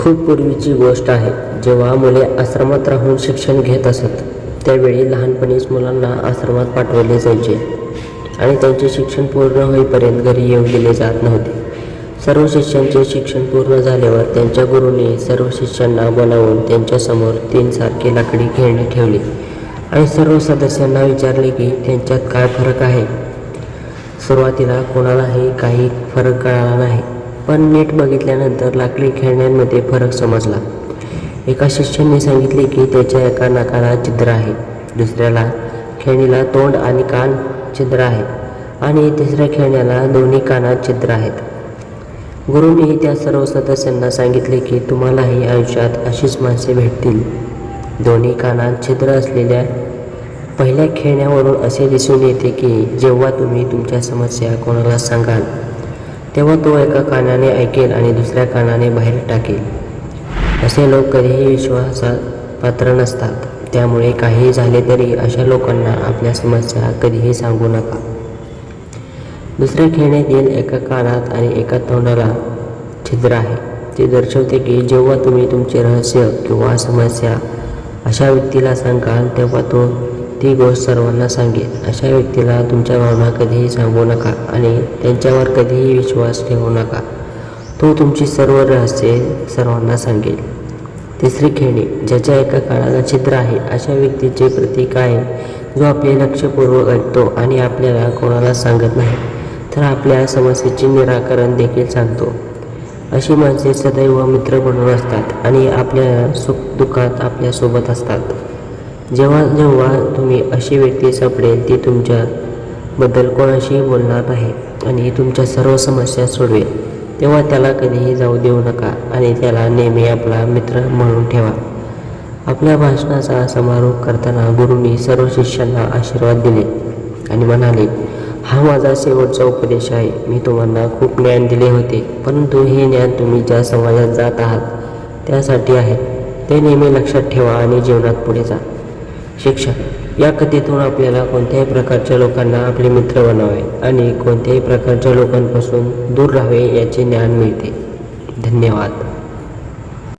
खूप पूर्वीची गोष्ट आहे. जेव्हा मुले आश्रमात राहून शिक्षण घेत असत त्यावेळी लहानपणीच मुलांना आश्रमात पाठवले जायचे आणि त्यांचे शिक्षण पूर्ण होईपर्यंत घरी येऊ दिले जात नव्हते. सर्व शिष्यांचे शिक्षण पूर्ण झाल्यावर त्यांच्या गुरुने सर्व शिष्यांना बोलावून त्यांच्यासमोर तीन सारखी लाकडी खेळणे ठेवली आणि सर्व सदस्यांना विचारले की त्यांच्यात काय फरक आहे? सुरुवातीला कोणालाही काही फरक कळाला नाही. पण नीट बघितल्यानंतर लाकडी खेळण्यांमध्ये फरक समजला. एका शिष्याने सांगितले की त्याच्या एका नाकाला छिद्र आहे. दुसऱ्याला खेळणीला तोंड आणि कान छिद्र आहे आणि तिसऱ्या खेळण्याला दोन्ही कानात छिद्र आहेत. गुरुने त्या सर्व सदस्यांना सांगितले की तुम्हालाही आयुष्यात अशीच माणसे भेटतील. दोन्ही कानात छिद्र असलेल्या पहिल्या खेळण्यावरून असे दिसून येते की जेव्हा तुम्ही तुमच्या समस्या कोणाला सांगाल तेव्हा तो एका कानाने ऐकेल आणि दुसऱ्या कानाने बाहेर टाकेल. असे लोक कधीही विश्वासात पात्र नसतात. त्यामुळे काही झाले तरी अशा लोकांना आपल्या समस्या कधीही सांगू नका. दुसऱ्या खेळण्यातील एका कानात आणि एका तोंडाला छिद्र आहे. ते दर्शवते की जेव्हा तुम्ही तुमचे रहस्य किंवा समस्या अशा व्यक्तीला सांगाल तेव्हा तो ती गोष्ट सर्वांना सांगेल अशा व्यक्तीला तुमच्या भावना कधीही सांगू नका आणि त्यांच्यावर कधीही विश्वास ठेवू नका. तो तुमची सर्व रहस्ये सर्वांना सांगेल. तिसरी खेळणी ज्याच्या एका काळाला छिद्र आहे अशा व्यक्तीचे प्रतीक आहे जो आपले लक्षपूर्वक ऐकतो आणि आपल्याला कोणाला सांगत नाही तर आपल्या समस्येचे निराकरण देखील सांगतो. अशी माणसे सदैव मित्र बनून असतात आणि आपल्या सुख दुःखात आपल्यासोबत असतात. जेव्हा जेव्हा तुम्ही अशी व्यक्ती सापडेल ती तुमच्याबद्दल कोणाशीही बोलणार नाही आणि तुमच्या सर्व समस्या सोडवेल. तेव्हा त्याला कधीही जाऊ देऊ नका आणि त्याला नेहमी आपला मित्र म्हणून ठेवा. आपल्या भाषणाचा समारोप करताना गुरुंनी सर्व शिष्यांना आशीर्वाद दिले आणि म्हणाले हा माझा शेवटचा उपदेश आहे. मी तुम्हाला खूप ज्ञान दिले होते परंतु हे ज्ञान तुम्ही ज्या समाजात जात आहात त्यासाठी आहे. ते नेहमी लक्षात ठेवा आणि जीवनात पुढे जा. शिक्षा या कथेतून आपल्याला कोणत्याही प्रकारच्या लोकांना आपले मित्र बनावे आणि कोणत्याही प्रकारच्या लोकांपासून दूर राहावे याचे ज्ञान मिळते. धन्यवाद.